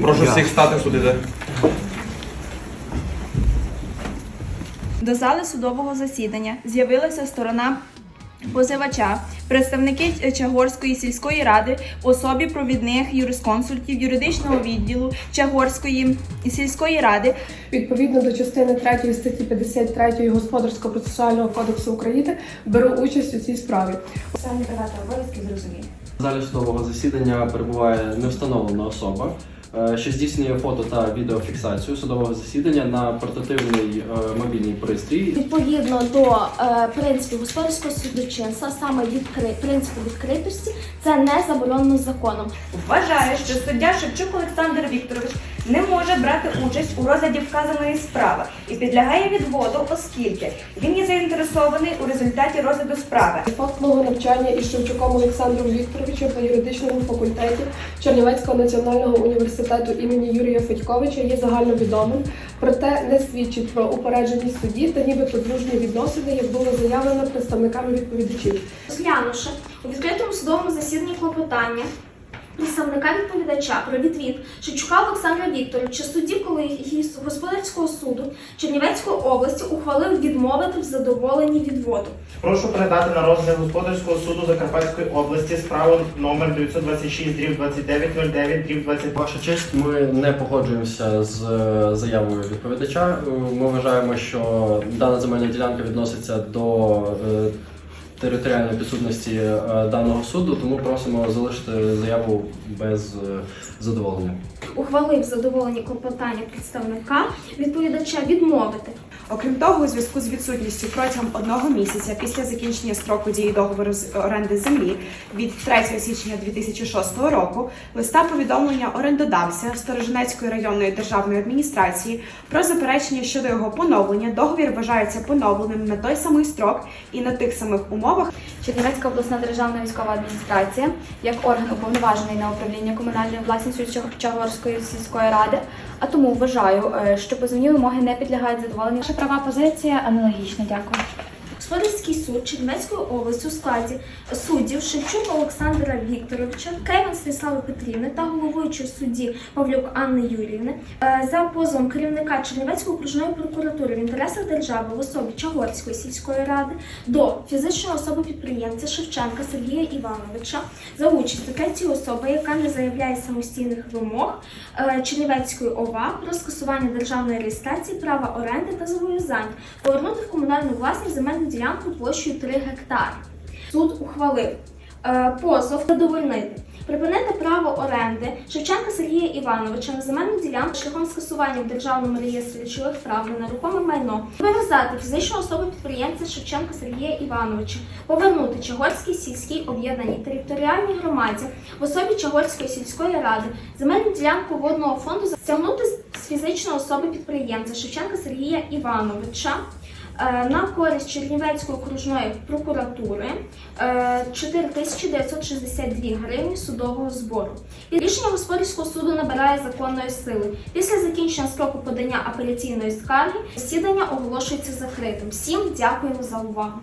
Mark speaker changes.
Speaker 1: Прошу всіх стати судити.
Speaker 2: До зали судового засідання з'явилася сторона позивача, представники Чагорської сільської ради особі провідних юрисконсультів юридичного відділу Чагорської сільської ради,
Speaker 3: Відповідно до частини 3 статті 53 Господарського процесуального кодексу України беру участь у цій справі.
Speaker 2: Самі права та обов'язки зрозуміли.
Speaker 4: В залі судового засідання перебуває невстановлена особа, е, що здійснює фото та відеофіксацію судового засідання на портативний е, мобільний пристрій.
Speaker 5: Відповідно до е, принципів господарського судочинства, саме відкри... принципу відкритості, це не заборонено законом.
Speaker 2: Вважає, що суддя Шевчук Олександр Вікторович не може брати участь у розгляді вказаної справи і підлягає відводу, оскільки він є заінтересований у результаті розгляду справи.
Speaker 3: Факт мого навчання із Шевчуком Олександром Вікторовичем на юридичному факультеті Чернівецького національного університету імені Юрія Федьковича є загальновідомим, проте не свідчить про упередженість судді та ніби подружні відносини, як було заявлено представниками відповідачів.
Speaker 5: Розглянувши у відкритому судовому засіданні клопотання представника відповідача про відвід Шевчука Олександра Вікторовича судді колегії господарського суду Чернівецької області ухвалив відмовити в задоволенні відводу.
Speaker 6: Прошу передати на розгляд господарського суду Закарпатської області справу номер 926 дріб 2909 дріб 22.
Speaker 4: Ваша честь, ми не погоджуємося з е, заявою відповідача. Е, Ми вважаємо, що дана земельна ділянка відноситься до е, територіальної підсудності е, даного суду, тому просимо залишити заяву без е, задоволення.
Speaker 5: Ухвалив задоволені клопотання представника відповідача відмовити
Speaker 7: Окрім того, у зв'язку з відсутністю протягом одного місяця після закінчення строку дії договору з оренди землі від 3 січня 2006 року листа повідомлення орендодавця Сторожинецької районної державної адміністрації про заперечення щодо його поновлення. Договір вважається поновленим на той самий строк і на тих самих умовах,
Speaker 2: Чернівецька обласна державна військова адміністрація, як орган уповноважений на управління комунальною власністю Чаг- Чагорської сільської ради. А тому вважаю, е, що позовні вимоги не підлягають задоволенню. Ваша права позиція аналогічна. Дякую.
Speaker 5: Господарський суд Чернівецької області у складі суддів Шевчук Олександра Вікторовича, Кейван Станіслави Петрівни та головуючої судді Павлюк Анни Юріївни е, за позовом керівника Чернівецької окружної прокуратури в інтересах держави в особі Чагорської сільської ради до фізичної особи підприємця Шевченка Сергія Івановича за участю третьої особи, яка не заявляє самостійних вимог е, Чернівецької ОВА про скасування державної реєстрації права оренди та зобов'язань повернути в комунальну власність земельну ділянку площею 3 гектари. Суд ухвалив е, позов задовольнити. Припинити право оренди Шевченка Сергія Івановича на земельну ділянку шляхом скасування в державному реєстрі речових прав на нерухоме майно, вивезати фізичну особу підприємця Шевченка Сергія Івановича, повернути Чагорській сільській об'єднаній територіальній громаді в особі Чагорської сільської ради земельну ділянку водного фонду стягнути фізичної особи підприємця Шевченка Сергія Івановича е, на користь Чернівецької окружної прокуратури е, 4962 гривні судового збору. Рішення господарського суду набирає законної сили. Після закінчення строку подання апеляційної скарги засідання оголошується закритим. Всім дякуємо за увагу.